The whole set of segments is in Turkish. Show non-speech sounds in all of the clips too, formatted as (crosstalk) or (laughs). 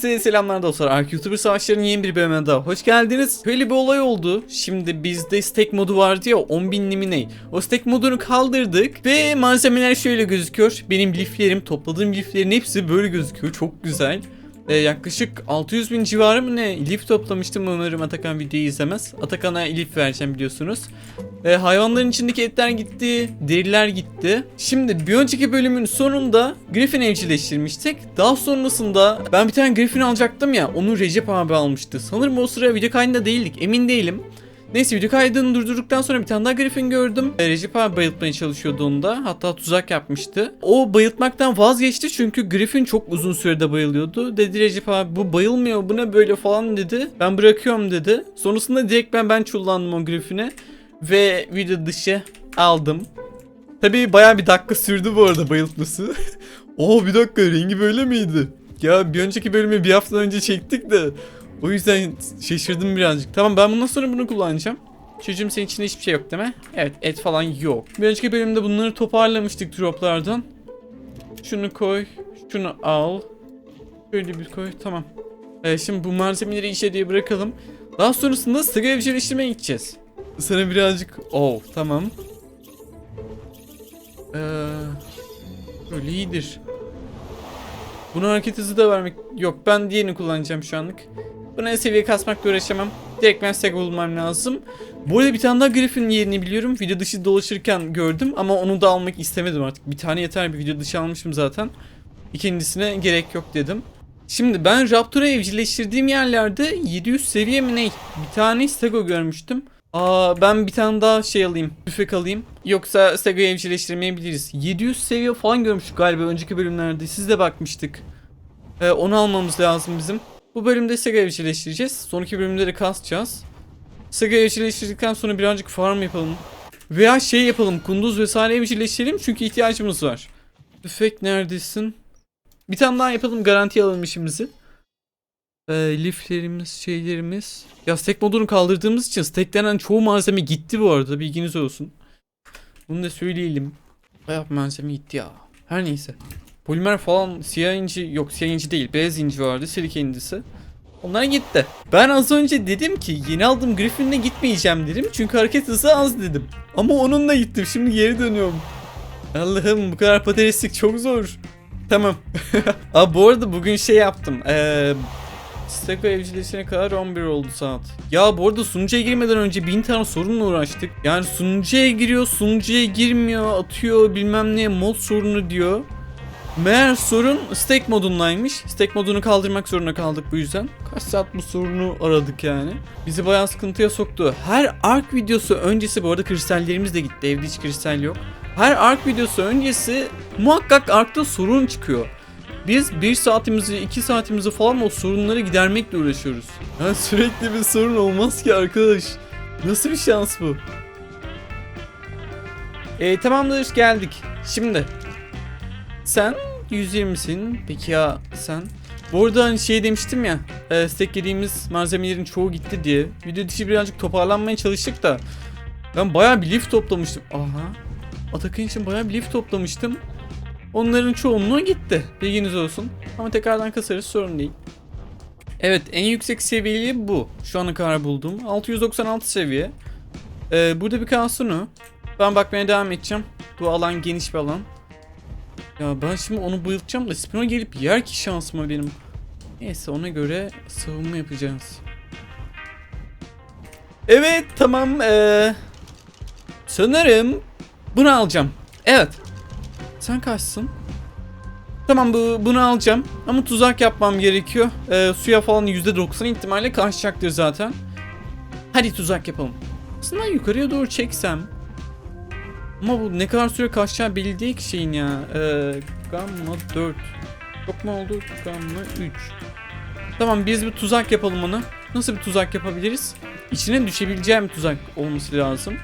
Hepinize selamlar dostlar. Ark YouTuber Savaşları'nın yeni bir bölümüne daha hoş geldiniz. Şöyle bir olay oldu. Şimdi bizde stack modu vardı ya 10.000 limine. O stack modunu kaldırdık ve malzemeler şöyle gözüküyor. Benim liflerim, topladığım liflerin hepsi böyle gözüküyor. Çok güzel. Ee, yaklaşık 600 bin civarı mı ne lif toplamıştım umarım Atakan videoyu izlemez. Atakan'a lif vereceğim biliyorsunuz. Ee, hayvanların içindeki etler gitti, deriler gitti. Şimdi bir önceki bölümün sonunda Griffin evcilleştirmiştik. Daha sonrasında ben bir tane Griffin alacaktım ya onu Recep abi almıştı. Sanırım o sıra video kaydında değildik emin değilim. Neyse video kaydını durdurduktan sonra bir tane daha Griffin gördüm. Ee, Recep abi bayıltmaya çalışıyordu onu da. Hatta tuzak yapmıştı. O bayıltmaktan vazgeçti çünkü Griffin çok uzun sürede bayılıyordu. Dedi Recep abi bu bayılmıyor bu ne böyle falan dedi. Ben bırakıyorum dedi. Sonrasında direkt ben ben çullandım o Griffin'e. Ve video dışı aldım. Tabii bayağı bir dakika sürdü bu arada bayıltması. (laughs) Oo bir dakika rengi böyle miydi? Ya bir önceki bölümü bir hafta önce çektik de. O yüzden şaşırdım birazcık. Tamam ben bundan sonra bunu kullanacağım. Çocuğum senin içinde hiçbir şey yok değil mi? Evet et falan yok. Bir önceki bölümde bunları toparlamıştık droplardan. Şunu koy. Şunu al. Şöyle bir koy. Tamam. Ee, şimdi bu malzemeleri işe diye bırakalım. Daha sonrasında sıra evcilleştirmeye gideceğiz. Sana birazcık... Oh tamam. Ee, böyle iyidir. Buna hareket hızı da vermek... Yok ben diğerini kullanacağım şu anlık. Buna seviye kasmakla uğraşamam. Direkt ben Sega bulmam lazım. Bu arada bir tane daha Griffin yerini biliyorum. Video dışı dolaşırken gördüm ama onu da almak istemedim artık. Bir tane yeter bir video dışı almışım zaten. İkincisine gerek yok dedim. Şimdi ben Raptor'u evcilleştirdiğim yerlerde 700 seviye mi ne? Bir tane Stego görmüştüm. Aa ben bir tane daha şey alayım. Tüfek alayım. Yoksa Stego'yu evcilleştirmeyebiliriz. 700 seviye falan görmüştük galiba önceki bölümlerde. Siz de bakmıştık. Ee, onu almamız lazım bizim. Bu bölümde Sega evcilleştireceğiz. Sonraki bölümleri kasacağız. Sega evcilleştirdikten sonra birazcık farm yapalım. Veya şey yapalım. Kunduz vesaire evcilleştirelim çünkü ihtiyacımız var. Tüfek neredesin? Bir tane daha yapalım garanti alalım işimizi. Ee, liflerimiz, şeylerimiz. Ya stack modunu kaldırdığımız için stacklenen çoğu malzeme gitti bu arada bilginiz olsun. Bunu da söyleyelim. Bayağı malzeme gitti ya. Her neyse. Polimer falan siyah inci yok siyah inci değil beyaz inci vardı silike incisi. Onlar gitti. Ben az önce dedim ki yeni aldığım Griffin'le gitmeyeceğim dedim. Çünkü hareket hızı az dedim. Ama onunla gittim. Şimdi geri dönüyorum. Allah'ım bu kadar patateslik çok zor. Tamam. (laughs) Aa bu arada bugün şey yaptım. Eee Steko evcilleşene kadar 11 oldu saat. Ya bu arada sunucuya girmeden önce bin tane sorunla uğraştık. Yani sunucuya giriyor, sunucuya girmiyor, atıyor bilmem ne mod sorunu diyor. Meğer sorun stack modundaymış. Stack modunu kaldırmak zorunda kaldık bu yüzden. Kaç saat bu sorunu aradık yani. Bizi bayağı sıkıntıya soktu. Her ark videosu öncesi bu arada kristallerimiz de gitti. Evde hiç kristal yok. Her ark videosu öncesi muhakkak arkta sorun çıkıyor. Biz 1 saatimizi 2 saatimizi falan o sorunları gidermekle uğraşıyoruz. Yani sürekli bir sorun olmaz ki arkadaş. Nasıl bir şans bu? E, tamamdır geldik. Şimdi sen 120'sin. Peki ya sen? Bu arada hani şey demiştim ya e, stack malzemelerin çoğu gitti diye. Video dışı birazcık toparlanmaya çalıştık da. Ben bayağı bir lif toplamıştım. Aha. Atakan için bayağı bir lif toplamıştım. Onların çoğunluğu gitti. Bilginiz olsun. Ama tekrardan kasarız sorun değil. Evet en yüksek seviyeli bu. Şu ana kadar bulduğum. 696 seviye. Ee, burada bir kalsın Ben bakmaya devam edeceğim. Bu alan geniş bir alan. Ya ben şimdi onu bayıltacağım da Spino gelip yer ki şansıma benim. Neyse ona göre savunma yapacağız. Evet tamam. Ee, sanırım bunu alacağım. Evet. Sen kaçsın? Tamam bu bunu alacağım. Ama tuzak yapmam gerekiyor. Ee, suya falan %90 ihtimalle kaçacaktır zaten. Hadi tuzak yapalım. Aslında yukarıya doğru çeksem. Ama bu ne kadar süre kaçacağı belli değil şeyin ya. Ee, gamma 4. Çok mu oldu? Gamma 3. Tamam biz bir tuzak yapalım onu. Nasıl bir tuzak yapabiliriz? İçine düşebileceğim bir tuzak olması lazım.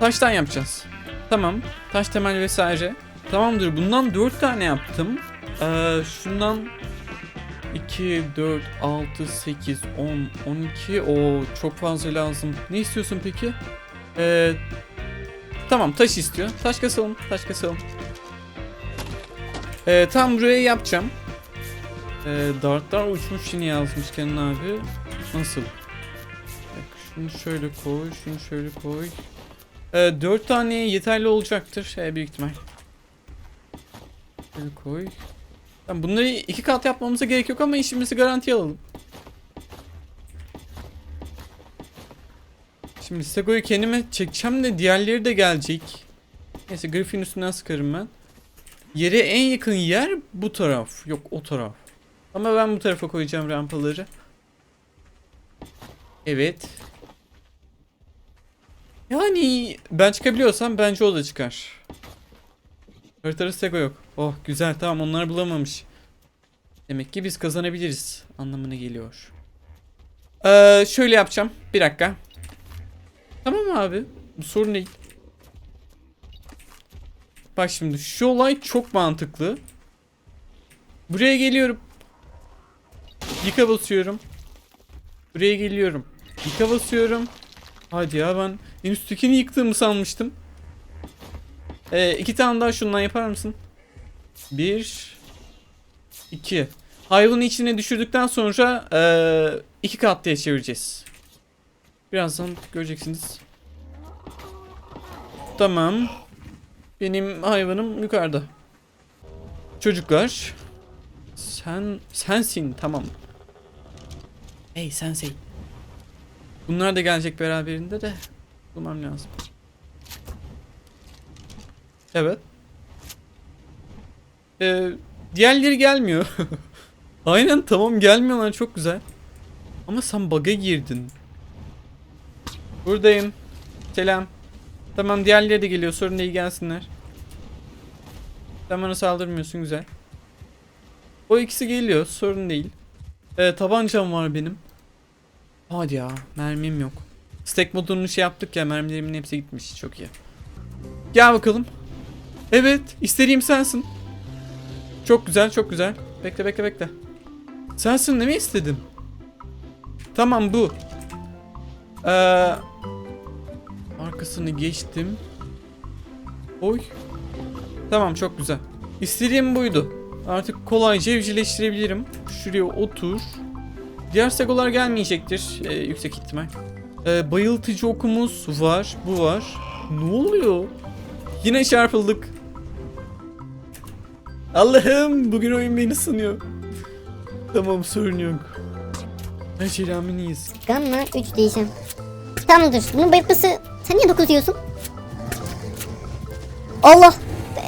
Taştan yapacağız. Tamam. Taş temel vesaire. Tamamdır. Bundan 4 tane yaptım. Ee, şundan 2, 4, 6, 8, 10, 12. O çok fazla lazım. Ne istiyorsun peki? Ee, tamam taş istiyor. Taş kasalım. Taş kasalım. Ee, tam buraya yapacağım. Ee, dartlar uçmuş yine yazmış Kenan abi. Nasıl? Şunu şöyle koy, şunu şöyle koy. Ee, 4 tane yeterli olacaktır ee, büyük ihtimal. Şöyle koy. Bunları iki kat yapmamıza gerek yok ama işimizi garantiye alalım. Şimdi Sego'yu kendime çekeceğim de diğerleri de gelecek. Neyse Griffin üstünden sıkarım ben. Yere en yakın yer bu taraf. Yok o taraf. Ama ben bu tarafa koyacağım rampaları. Evet. Yani ben çıkabiliyorsam bence o da çıkar. Haritada Sego yok. Oh güzel tamam onlar bulamamış. Demek ki biz kazanabiliriz anlamına geliyor. Ee, şöyle yapacağım. Bir dakika. Tamam abi. Bu sorun değil. Bak şimdi şu olay çok mantıklı. Buraya geliyorum. Yıka basıyorum. Buraya geliyorum. Yıka basıyorum. Hadi ya ben en üsttekini yıktığımı sanmıştım. Ee, iki tane daha şundan yapar mısın? Bir. iki. Hayvanın içine düşürdükten sonra ee, iki katlıya çevireceğiz. Birazdan göreceksiniz. Tamam. Benim hayvanım yukarıda. Çocuklar. Sen sensin tamam. Hey sensei. Bunlar da gelecek beraberinde de bulmam lazım. Evet. Ee, diğerleri gelmiyor. (laughs) Aynen tamam gelmiyorlar çok güzel. Ama sen bug'a girdin. Buradayım. Selam. Tamam diğerleri de geliyor sorun değil gelsinler. Sen bana saldırmıyorsun güzel. O ikisi geliyor sorun değil. Ee, tabancam var benim. Hadi ya mermim yok. Stack modunu şey yaptık ya mermilerimin hepsi gitmiş çok iyi. Gel bakalım. Evet istediğim sensin. Çok güzel çok güzel. Bekle bekle bekle. Sensin ne mi istedim? Tamam bu. Ee, arkasını geçtim. Oy. Tamam çok güzel. İstediğim buydu. Artık kolayca evcilleştirebilirim. Şuraya otur. Diğer segolar gelmeyecektir e, yüksek ihtimal. E, bayıltıcı okumuz var. Bu var. Ne oluyor? Yine çarpıldık. Allah'ım bugün oyun beni sınıyor. Tamam sorun yok. Her şey rağmeniyiz. Gamma 3 diyeceğim. Tamamdır. Bunun bayıltması... Sen niye 9 diyorsun? Allah!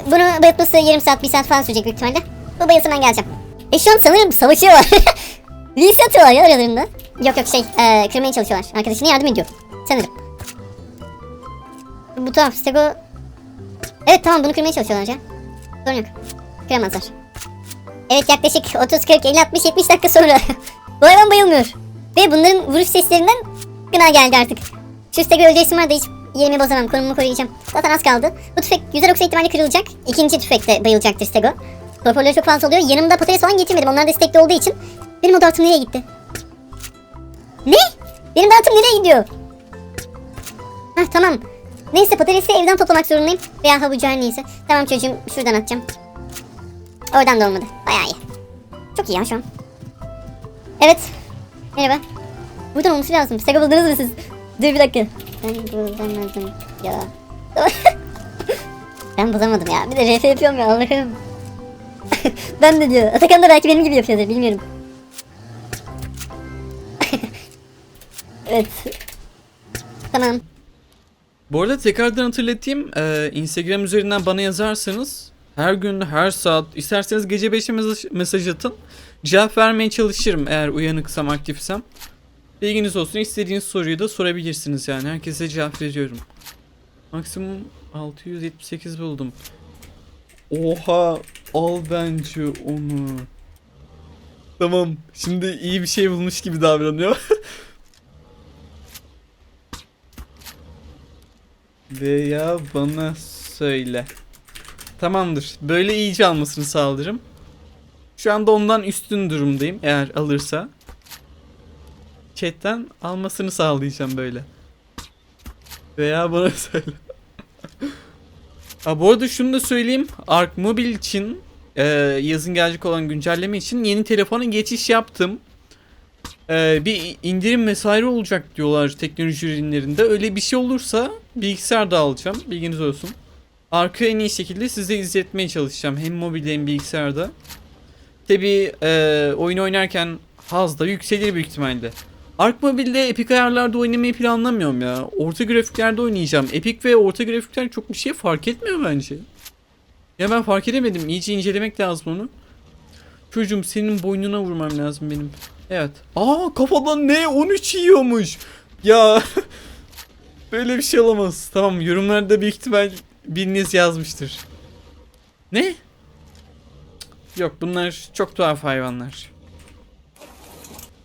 Bunu bayıltması yarım saat, bir saat falan sürecek büyük ihtimalle. Bu bayılsın ben geleceğim. E şu an sanırım savaşıyorlar. (laughs) Reis atıyorlar ya aralarında. Yok yok şey, e, kırmaya çalışıyorlar. Arkadaşına yardım ediyor. Sanırım. Bu tuhaf. Stego... Evet tamam bunu kırmaya çalışıyorlar ya. Sorun yok. Kıramazlar. Evet yaklaşık 30, 40, 50, 60, 70 dakika sonra. (laughs) Bu hayvan bayılmıyor. Ve bunların vuruş seslerinden gına geldi artık. Şu stegi öldüresim var da hiç yerimi bozamam. Konumumu koruyacağım. Zaten az kaldı. Bu tüfek %90 ihtimalle kırılacak. İkinci tüfekte bayılacaktır stego. Torpilleri çok fazla oluyor. Yanımda patates falan getirmedim. Onlar destekli olduğu için. Benim o dağıtım nereye gitti? Ne? Benim dağıtım nereye gidiyor? Hah tamam. Neyse patatesi evden toplamak zorundayım. Veya havucu her neyse. Tamam çocuğum şuradan atacağım. Oradan da olmadı. Bayağı iyi. Çok iyi ya şu an. Evet. Merhaba. Buradan olması lazım. Sega buldunuz mu siz? Dur bir dakika. Ben bulamadım ya. (laughs) ben bulamadım ya. Bir de RF yapıyorum ya Allah'ım. (laughs) ben de diyor. Atakan da belki benim gibi yapıyordur bilmiyorum. (laughs) evet. Tamam. Bu arada tekrardan hatırlatayım. Ee, Instagram üzerinden bana yazarsanız her gün, her saat, isterseniz gece 5'e mesaj, mesaj atın. Cevap vermeye çalışırım eğer uyanıksam, aktifsem. Bilginiz olsun. istediğiniz soruyu da sorabilirsiniz yani. Herkese cevap veriyorum. Maksimum 678 buldum. Oha! Al bence onu. Tamam. Şimdi iyi bir şey bulmuş gibi davranıyor. (laughs) Veya bana söyle. Tamamdır. Böyle iyice almasını sağlarım. Şu anda ondan üstün durumdayım eğer alırsa. Chatten almasını sağlayacağım böyle. Veya bana (laughs) söyle. ha, bu arada şunu da söyleyeyim. Ark Mobile için e, yazın gelecek olan güncelleme için yeni telefona geçiş yaptım. E, bir indirim vesaire olacak diyorlar teknoloji ürünlerinde. Öyle bir şey olursa bilgisayar da alacağım. Bilginiz olsun. Arka en iyi şekilde size izletmeye çalışacağım. Hem mobilde hem bilgisayarda. Tabi oyun oynarken haz da yükselir büyük ihtimalle. Ark Mobile'de Epic ayarlarda oynamayı planlamıyorum ya. Orta grafiklerde oynayacağım. Epic ve orta grafikler çok bir şey fark etmiyor bence. Ya ben fark edemedim. İyice incelemek lazım onu. Çocuğum senin boynuna vurmam lazım benim. Evet. Aa kafadan ne? 13 yiyormuş. Ya (laughs) böyle bir şey olamaz. Tamam yorumlarda büyük ihtimal biriniz yazmıştır. Ne? Yok bunlar çok tuhaf hayvanlar.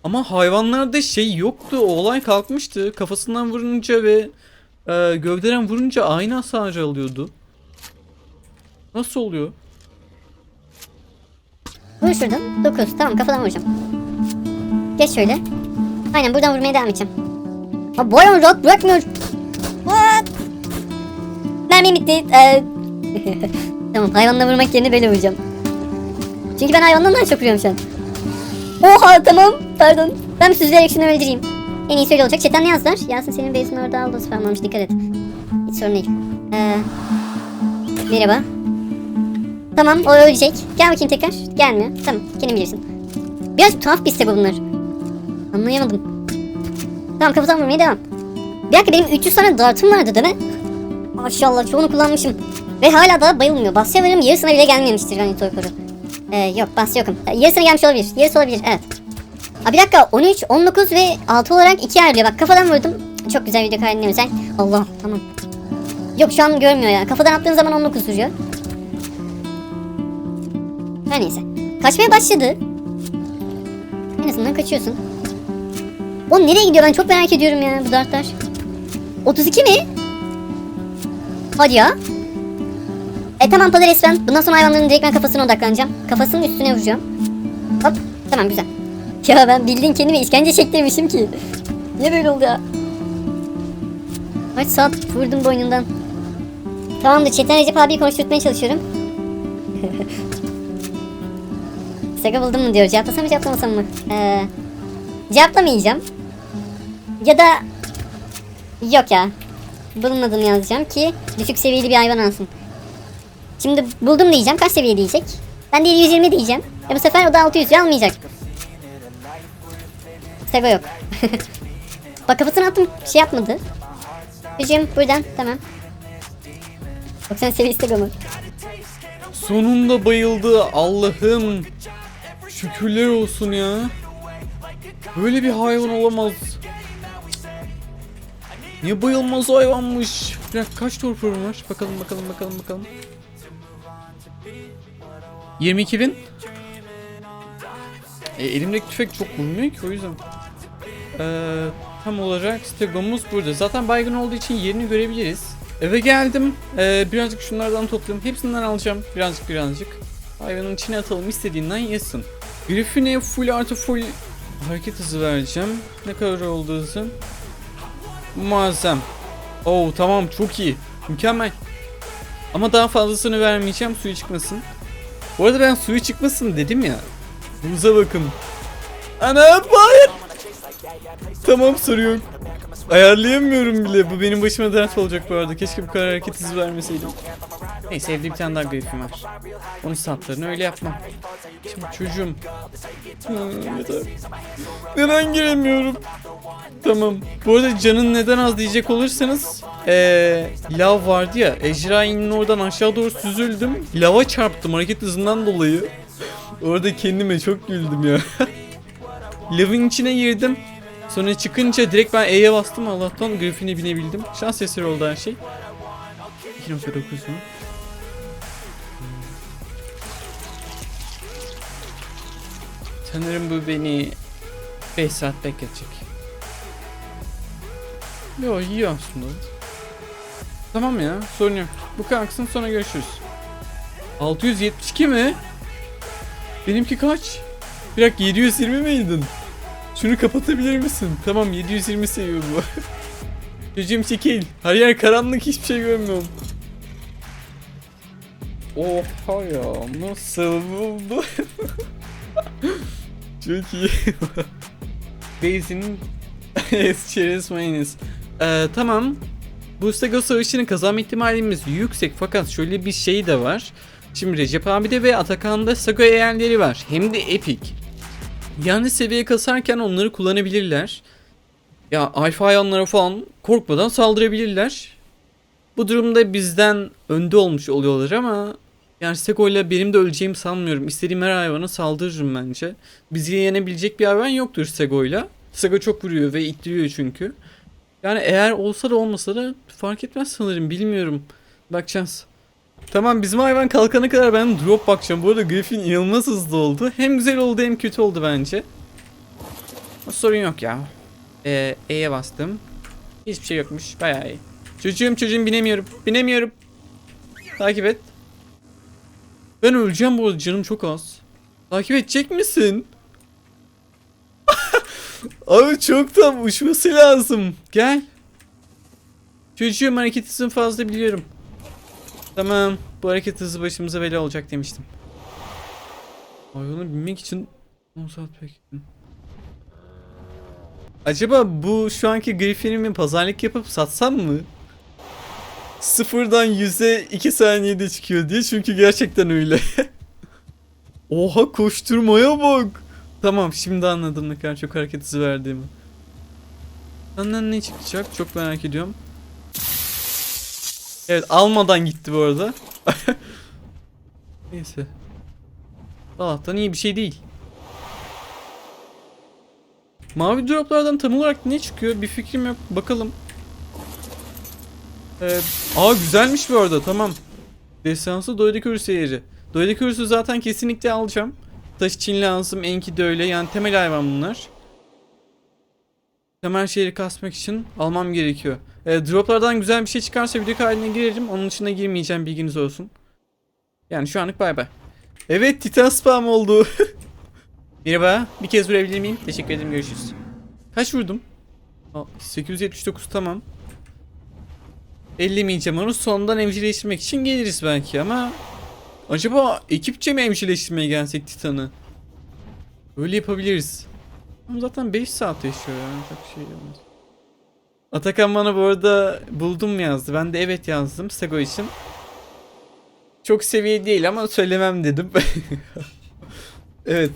Ama hayvanlarda şey yoktu. O olay kalkmıştı. Kafasından vurunca ve e, gövdeden vurunca aynı hasarı alıyordu. Nasıl oluyor? Vur şuradan. 9. Tamam kafadan vuracağım. Geç şöyle. Aynen buradan vurmaya devam edeceğim. Ha bu hayvan rahat bırakmıyor. What? Mermim bitti. Ee... (laughs) tamam hayvanla vurmak yerine böyle vuracağım. Çünkü ben hayvandan çok vuruyorum şu an. Oha tamam. Pardon. Ben süzülerek şunu öldüreyim. En iyisi öyle olacak. Chatten ne yazdılar? Yasin senin base'in orada aldı spam olmuş. Dikkat et. Hiç sorun değil. Ee... Merhaba. Tamam o ölecek. Gel bakayım tekrar. Gelmiyor. Tamam kendin bilirsin. Biraz tuhaf bir bu bunlar. Anlayamadım. Tamam kafadan vurmaya devam. Bir dakika benim 300 tane dartım vardı değil mi? Maşallah çoğunu kullanmışım. Ve hala daha bayılmıyor. Basya varım yarısına bile gelmemiştir ben Torkoru. Ee, yok bas yokum. Ee, yarısına gelmiş olabilir. Yarısı olabilir evet. Aa, bir dakika 13, 19 ve 6 olarak 2 ayrılıyor. Bak kafadan vurdum. Çok güzel video kaydına özel. Allah tamam. Yok şu an görmüyor ya. Kafadan attığın zaman 19 vuruyor. Her neyse. Kaçmaya başladı. En azından kaçıyorsun. O nereye gidiyor ben çok merak ediyorum ya bu dartlar. 32 mi? Hadi ya. E tamam Polaris ben. Bundan sonra hayvanların direkt ben kafasına odaklanacağım. Kafasının üstüne vuracağım. Hop tamam güzel. (laughs) Ya ben bildiğin kendime işkence çektirmişim ki. (laughs) Niye böyle oldu ya? Kaç saat vurdum boynundan. Tamamdır Çetin Recep abiyi konuşturtmaya çalışıyorum. (laughs) Sega buldum mu diyor. Cevaplasam mı cevaplamasam mı? Ee, cevaplamayacağım. Ya da yok ya. Bulunmadığını yazacağım ki düşük seviyeli bir hayvan alsın. Şimdi buldum diyeceğim. Kaç seviye diyecek? Ben de 120 diyeceğim. E bu sefer o da 600 almayacak. Sega yok. (laughs) Bak kafasına attım. Şey yapmadı. Hücum buradan. Tamam. 90 seviyesi Sega mı? Sonunda bayıldı Allah'ım. Şükürler olsun ya. Böyle bir hayvan olamaz. Niye bayılmaz hayvanmış? Dakika kaç torpilom var? Bakalım bakalım bakalım bakalım. 22 bin. E, elimdeki tüfek çok vurmuyor ki o yüzden. Ee, tam olarak stegomuz burada. Zaten baygın olduğu için yerini görebiliriz. Eve geldim. Ee, birazcık şunlardan toplayayım. Hepsinden alacağım. Birazcık birazcık. Hayvanın içine atalım. istediğinden yesin. Griffin'e full artı full hareket hızı vereceğim. Ne kadar oldu hızı? Muazzam. Oo tamam çok iyi. Mükemmel. Ama daha fazlasını vermeyeceğim suyu çıkmasın. Bu arada ben suyu çıkmasın dedim ya. Buza bakın. Ana hayır. Tamam sorun yok. Ayarlayamıyorum bile. Bu benim başıma dert olacak bu arada. Keşke bu kadar hareket hızı vermeseydim. Neyse evde bir tane daha grifim var. Onun saatlerini öyle yapmam. Şimdi çocuğum. Yeter. Neden giremiyorum? Tamam. Bu arada canın neden az diyecek olursanız ee, lav vardı ya. Ejrainin oradan aşağı doğru süzüldüm. Lava çarptım hareket hızından dolayı. Orada kendime çok güldüm ya. (laughs) Lavın içine girdim. Sonra çıkınca direkt ben E'ye bastım. Allah'tan Griffin'e binebildim. Şans eseri oldu her şey. 2.9 mu? Sanırım bu beni 5 saat bekletecek. Yo iyi aslında. Tamam ya sorun yok. Bu kalksın sonra görüşürüz. 672 mi? Benimki kaç? Bir dakika 720 miydin? Şunu kapatabilir misin? Tamam 720 seviyor bu. (laughs) Çocuğum çekil. Her yer karanlık hiçbir şey görmüyorum. Oha ya nasıl buldu? (laughs) Çok iyi. Base'in çerez mayonez. Ee, tamam. Bu Stego Savaşı'nı kazanma ihtimalimiz yüksek fakat şöyle bir şey de var. Şimdi Recep abi'de ve Atakan'da Sago eğerleri var. Hem de epik. Yani seviye kasarken onları kullanabilirler. Ya alfa ayanlara falan korkmadan saldırabilirler. Bu durumda bizden önde olmuş oluyorlar ama yani Seko ile benim de öleceğimi sanmıyorum. İstediğim her hayvana saldırırım bence. Bizi yenebilecek bir hayvan yoktur Sego'yla. Sego çok vuruyor ve ittiriyor çünkü. Yani eğer olsa da olmasa da fark etmez sanırım bilmiyorum. Bakacağız. Tamam bizim hayvan kalkana kadar ben drop bakacağım. Bu arada Griffin inanılmaz hızlı oldu. Hem güzel oldu hem kötü oldu bence. Ama sorun yok ya. Ee, E'ye bastım. Hiçbir şey yokmuş. Bayağı iyi. Çocuğum çocuğum binemiyorum. Binemiyorum. Takip et. Ben öleceğim bu arada canım çok az. Takip edecek misin? (laughs) Abi çok tam uçması lazım. Gel. Çocuğum hareket hızını fazla biliyorum. Tamam. Bu hareket hızı başımıza bela olacak demiştim. Hayvana binmek için 10 saat bekledim. Acaba bu şu anki Griffin'imi pazarlık yapıp satsam mı? Sıfırdan yüze 2 saniyede çıkıyor diye çünkü gerçekten öyle. (laughs) Oha koşturmaya bak. Tamam şimdi anladım ne kadar çok hareket hızı verdiğimi. Senden ne çıkacak çok merak ediyorum. Evet almadan gitti bu arada. (laughs) Neyse. Allah'tan iyi bir şey değil. Mavi droplardan tam olarak ne çıkıyor bir fikrim yok. Bakalım. Ee, aa güzelmiş bu arada tamam. Destansı yeri. Doydaki örüsü zaten kesinlikle alacağım. Taş için lazım. Enki de öyle. Yani temel hayvan bunlar. Temel şeyleri kasmak için almam gerekiyor. Ee, droplardan güzel bir şey çıkarsa video haline girerim. Onun dışına girmeyeceğim bilginiz olsun. Yani şu anlık bay bay. Evet titan spam oldu. (laughs) Merhaba. Bir kez vurabilir miyim? Teşekkür ederim. Görüşürüz. Kaç vurdum? Aa, 879 tamam. Ellemeyeceğim onu. Sondan evcilleştirmek için geliriz belki ama... Acaba ekipçe mi evcilleştirmeye gelsek Titan'ı? Öyle yapabiliriz. Ama zaten 5 saat yaşıyor yani çok şey olmaz. Atakan bana bu arada buldum yazdı. Ben de evet yazdım Sego için. Çok seviye değil ama söylemem dedim. (laughs) evet.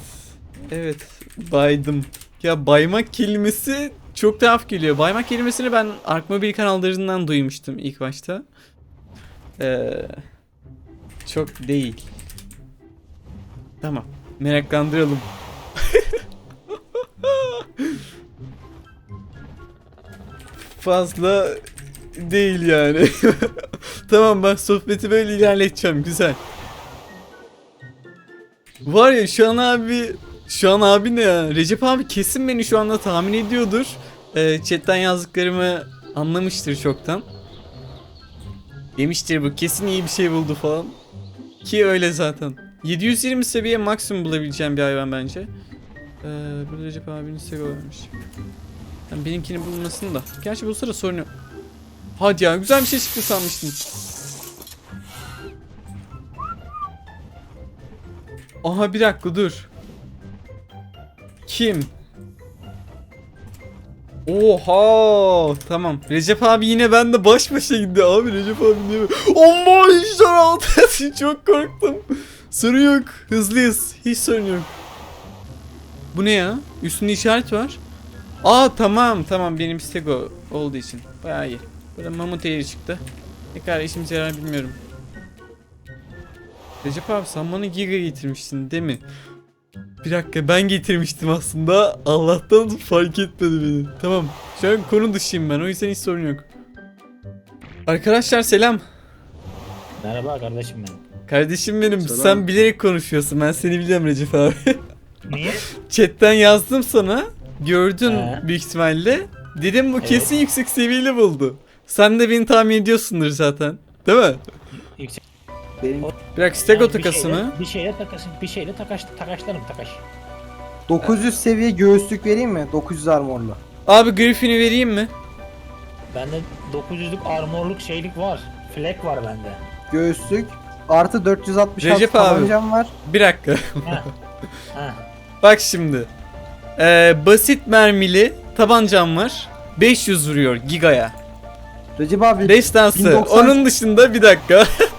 Evet. Baydım. Ya baymak kelimesi çok tuhaf geliyor. Baymak kelimesini ben Arkmobil kanallarından duymuştum ilk başta. Ee, çok değil. Tamam. Meraklandıralım. (laughs) Fazla değil yani. (laughs) tamam ben sohbeti böyle ilerleteceğim. Güzel. Var ya şu an abi şu an abi ne ya? Recep abi kesin beni şu anda tahmin ediyordur. Ee, chatten yazdıklarımı anlamıştır çoktan. Demiştir bu kesin iyi bir şey buldu falan. Ki öyle zaten. 720 seviye maksimum bulabileceğim bir hayvan bence. Ee, burada Recep abinin seviye varmış. Yani benimkini bulmasın da. Gerçi bu sırada sorun yok. Hadi ya güzel bir şey çıktı sanmıştım. Aha bir dakika dur. Kim? Oha tamam. Recep abi yine bende baş başa gitti abi Recep abi niye? Amma işler altı (laughs) çok korktum. Sorun yok. Hızlıyız. Hiç sorun yok. Bu ne ya? Üstünde işaret var. Aa tamam tamam benim stego olduğu için. Bayağı iyi. Burada mamut eğri çıktı. Ne kadar işimize yarar bilmiyorum. Recep abi sen bana giga getirmiştin değil mi? Bir dakika ben getirmiştim aslında. Allah'tan fark etmedi beni. Tamam. Şu an konu dışıyım ben. O yüzden hiç sorun yok. Arkadaşlar selam. Merhaba kardeşim benim. Kardeşim benim. Selam. Sen bilerek konuşuyorsun. Ben seni biliyorum Recep abi. (laughs) Niye? Chatten yazdım sana. Gördün He. büyük ihtimalle. Dedim bu Evet. kesin yüksek seviyeli buldu. Sen de beni tahmin ediyorsundur zaten. Değil mi? Yüksek. Benim Bir dakika stego Yani bir takası şeyle- mı? Bir şeyle takası, bir şeyle takaş, takaşlarım takaş. 900 seviye göğüslük vereyim mi? 900 armorlu. Abi Griffin'i vereyim mi? Bende 900'lük armorluk şeylik var. Flek var bende. Göğüslük artı 466 Recep abi. tabancam var. Bir dakika. Ha. (laughs) Bak şimdi. Ee, basit mermili tabancam var. 500 vuruyor gigaya. Recep abi Destansı. 1090 Onun dışında bir dakika. (laughs)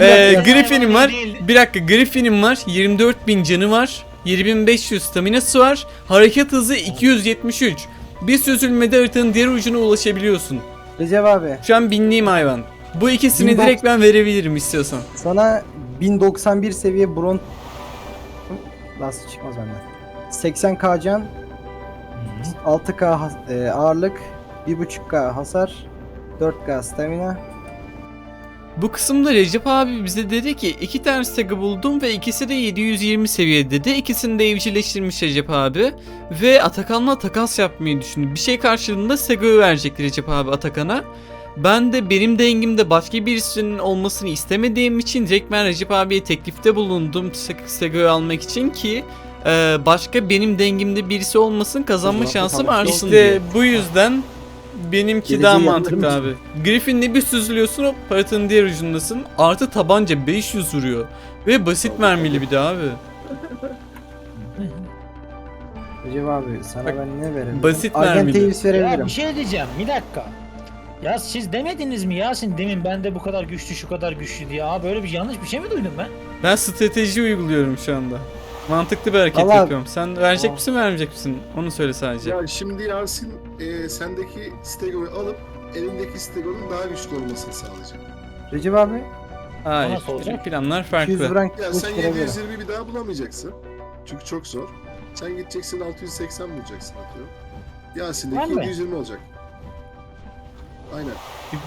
ee, Griffin'im var. Bir dakika Griffin'im var. 24.000 canı var. 7500 staminası var. Hareket hızı 273. Bir süzülmede haritanın diğer ucuna ulaşabiliyorsun. Recep abi Şu an binliğim hayvan. Bu ikisini 1090 direkt ben verebilirim istiyorsan. sana 1091 seviye bron Nasıl çıkmaz benden. 80k can, 6k has- e, ağırlık, 1.5k hasar, 4k stamina. Bu kısımda Recep abi bize dedi ki iki tane stag'ı buldum ve ikisi de 720 seviyede dedi. İkisini de evcilleştirmiş Recep abi. Ve Atakan'la takas yapmayı düşündü. Bir şey karşılığında stag'ı verecekti Recep abi Atakan'a. Ben de benim dengimde başka birisinin olmasını istemediğim için direkt ben Recep abiye teklifte bulundum stag'ı almak için ki e, başka benim dengimde birisi olmasın kazanma şansım artsın. İşte diye. bu yüzden benimki Geleceği daha mantıklı abi. Griffin'le bir süzülüyorsun hop haritanın diğer ucundasın. Artı tabanca 500 vuruyor. Ve basit mermili bir de abi. Recep abi sana Bak, ben ne verebilirim? basit mermili. Davis Ya verebilirim. bir şey diyeceğim bir dakika. Ya siz demediniz mi Yasin demin ben de bu kadar güçlü şu kadar güçlü diye. Aa böyle bir yanlış bir şey mi duydum ben? Ben strateji uyguluyorum şu anda. Mantıklı bir hareket Vallahi- yapıyorum. Sen verecek misin vermeyecek misin? Onu söyle sadece. Ya şimdi Yasin e, sendeki Stego'yu alıp elindeki Stego'nun daha güçlü olmasını sağlayacak. Recep abi Hayır. nasıl olacak? Planlar 200 farklı. vuran Ya sen verebilirim. 720 bir daha bulamayacaksın. Çünkü çok zor. Sen gideceksin 680 bulacaksın atıyorum. Yasin'deki Var mı? 720 olacak. Aynen.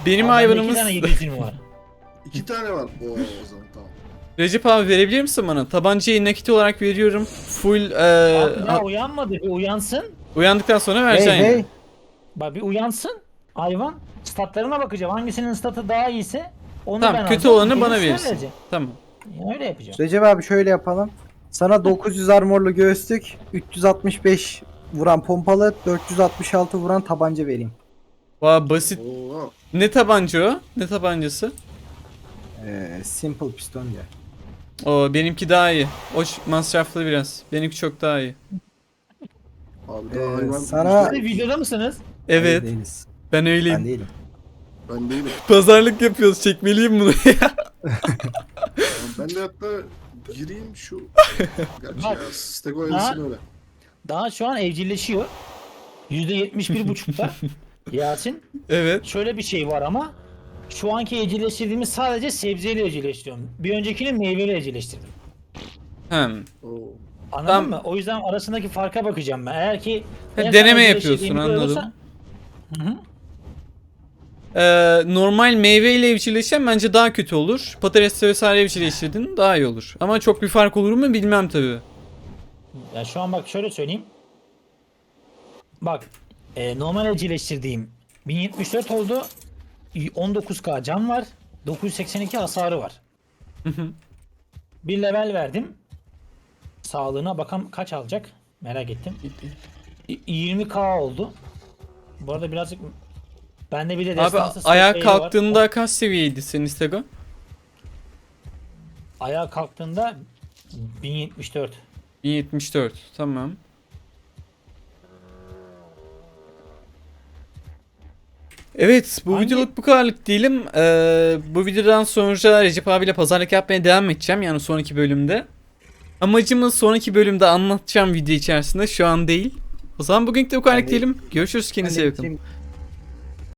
Benim Aa, bende iki hayvanımız tane 720 var. (laughs) İki tane var. Oo o zaman tamam. Recep abi verebilir misin bana? Tabancayı nakit olarak veriyorum. Full e, Abi daha ha- uyanmadı bir uyansın. uyandıktan sonra Hey vereceksin. hey. Bak bir uyansın hayvan. Statlarına bakacağım. Hangisinin statı daha iyiyse onu Tamam, ben kötü alacağım, olanı bana gerisini verirsin. vereceğim. Tamam. Ya öyle yapacağım. Recep abi şöyle yapalım. Sana 900 armorlu göğüslük, 365 vuran pompalı, 466 vuran tabanca vereyim. Vay basit. Oo. Ne tabanca o? Ne tabancası? Ee, simple piston diye. O benimki daha iyi. O ş- masraflı biraz. Benimki çok daha iyi. Abi daha Ee, hayvan. sana- Siz videoda mısınız? Evet. Hayır, değiliz. Ben Ben öyleyim. değilim. Ben değilim. Pazarlık yapıyoruz. Çekmeliyim bunu. (laughs) Ben de hatta gireyim şu. Gerçi Bak. ya Stego Ha? elsin öyle. Daha şu an evcilleşiyor. %71.5'ta. (laughs) Yasin. evet. Şöyle bir şey var ama şu anki evcilleştirdiğimiz sadece sebzeyle evcilleştiriyorum. Bir öncekini meyveyle evcilleştirdim. Hem. Oo. Anladın Tamam. mı? O yüzden arasındaki farka bakacağım ben. Eğer ki Ha, son deneme yapıyorsun, bir anladım. Hı hı. Ee, normal meyveyle evcilleşen bence daha kötü olur. Patatesle vesaire evcilleştirdin daha iyi olur. Ama çok bir fark olur mu bilmem tabi. Ya şu an bak şöyle söyleyeyim. Bak e, normal evcilleştirdiğim 1074 oldu. 19k can var. 982 hasarı var. bir level verdim. Sağlığına bakalım kaç alacak? Merak ettim. Y- 20k oldu. Bu arada birazcık bende bir de Abi destansı ayağa şeyi var. kalktığında kaç seviyeydi senin Stego? ayağa kalktığında 1074. 1074. Tamam. Evet bu Hangi- videoluk bu kadarlık diyelim. Ee, bu videodan sonra Recep abiyle pazarlık yapmaya devam edeceğim. Yani sonraki bölümde. Amacımız sonraki bölümde anlatacağım video içerisinde şu an değil. O zaman bugünlük de bu de- diyelim. Görüşürüz kendinize iyi bakın. bitireyim.